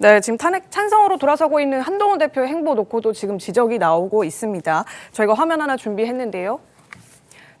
네, 지금 탄핵 찬성으로 돌아서고 있는 한동훈 대표의 행보 놓고도 지금 지적이 나오고 있습니다. 저희가 화면 하나 준비했는데요.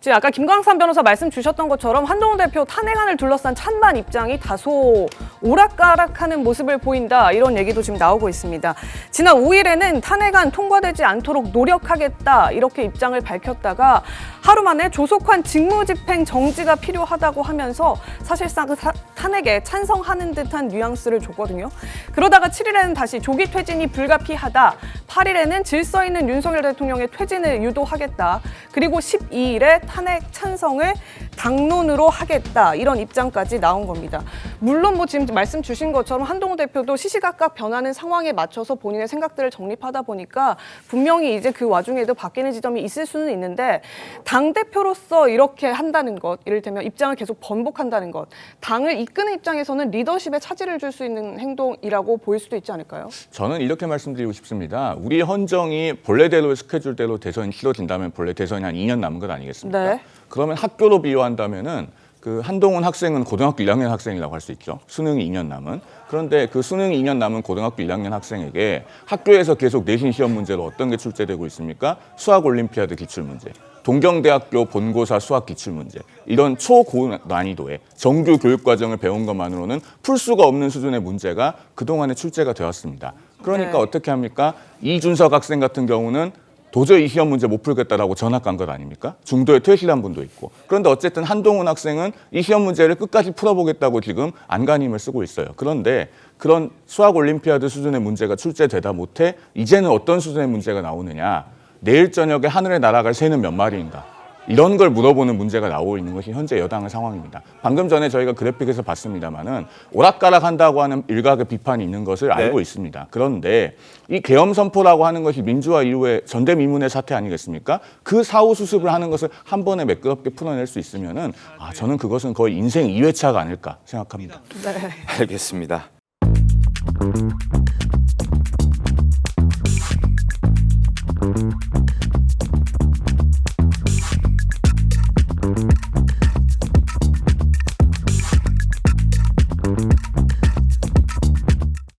지금 아까 김광삼 변호사 말씀 주셨던 것처럼 한동훈 대표 탄핵안을 둘러싼 찬반 입장이 다소 오락가락하는 모습을 보인다 이런 얘기도 지금 나오고 있습니다. 지난 5일에는 탄핵안 통과되지 않도록 노력하겠다 이렇게 입장을 밝혔다가 하루 만에 조속한 직무집행 정지가 필요하다고 하면서 사실상 그 사- 탄핵에 찬성하는 듯한 뉘앙스를 줬거든요. 그러다가 7일에는 다시 조기 퇴진이 불가피하다. 8일에는 질서 있는 윤석열 대통령의 퇴진을 유도하겠다. 그리고 12일에 탄핵 찬성을 당론으로 하겠다. 이런 입장까지 나온 겁니다. 물론 뭐 지금 말씀 주신 것처럼 한동훈 대표도 시시각각 변하는 상황에 맞춰서 본인의 생각들을 정립하다 보니까 분명히 이제 그 와중에도 바뀌는 지점이 있을 수는 있는데 당 대표로서 이렇게 한다는 것, 이를테면 입장을 계속 번복한다는 것, 당을 이끄는 입장에서는 리더십에 차질을 줄 수 있는 행동이라고 보일 수도 있지 않을까요? 저는 이렇게 말씀드리고 싶습니다. 우리 헌정이 본래대로의 스케줄대로 대선이 치러진다면 본래 대선이 한 2년 남은 것 아니겠습니까? 네. 그러면 학교로 비유한다면은 그 한동훈 학생은 고등학교 1학년 학생이라고 할 수 있죠. 수능이 2년 남은. 그런데 그 수능이 2년 남은 고등학교 1학년 학생에게 학교에서 계속 내신 시험 문제로 어떤 게 출제되고 있습니까? 수학 올림피아드 기출 문제. 동경대학교 본고사 수학 기출 문제 이런 초고 난이도의 정규 교육 과정을 배운 것만으로는 풀 수가 없는 수준의 문제가 그동안에 출제가 되었습니다. 그러니까 네. 어떻게 합니까? 이준석 학생 같은 경우는 도저히 이 시험 문제 못 풀겠다라고 전학 간 것 아닙니까? 중도에 퇴실한 분도 있고. 그런데 어쨌든 한동훈 학생은 이 시험 문제를 끝까지 풀어보겠다고 지금 안간힘을 쓰고 있어요. 그런데 그런 수학 올림피아드 수준의 문제가 출제되다 못해 이제는 어떤 수준의 문제가 나오느냐? 내일 저녁에 하늘에 날아갈 새는 몇 마리인가? 이런 걸 물어보는 문제가 나오고 있는 것이 현재 여당의 상황입니다. 방금 전에 저희가 그래픽에서 봤습니다만은 오락가락 한다고 하는 일각의 비판이 있는 것을 알고 있습니다. 그런데 이 계엄 선포라고 하는 것이 민주화 이후에 전대미문의 사태 아니겠습니까? 그 사후 수습을 하는 것을 한 번에 매끄럽게 풀어낼 수 있으면은 아 저는 그것은 거의 인생 2회차가 아닐까 생각합니다. 네. 알겠습니다.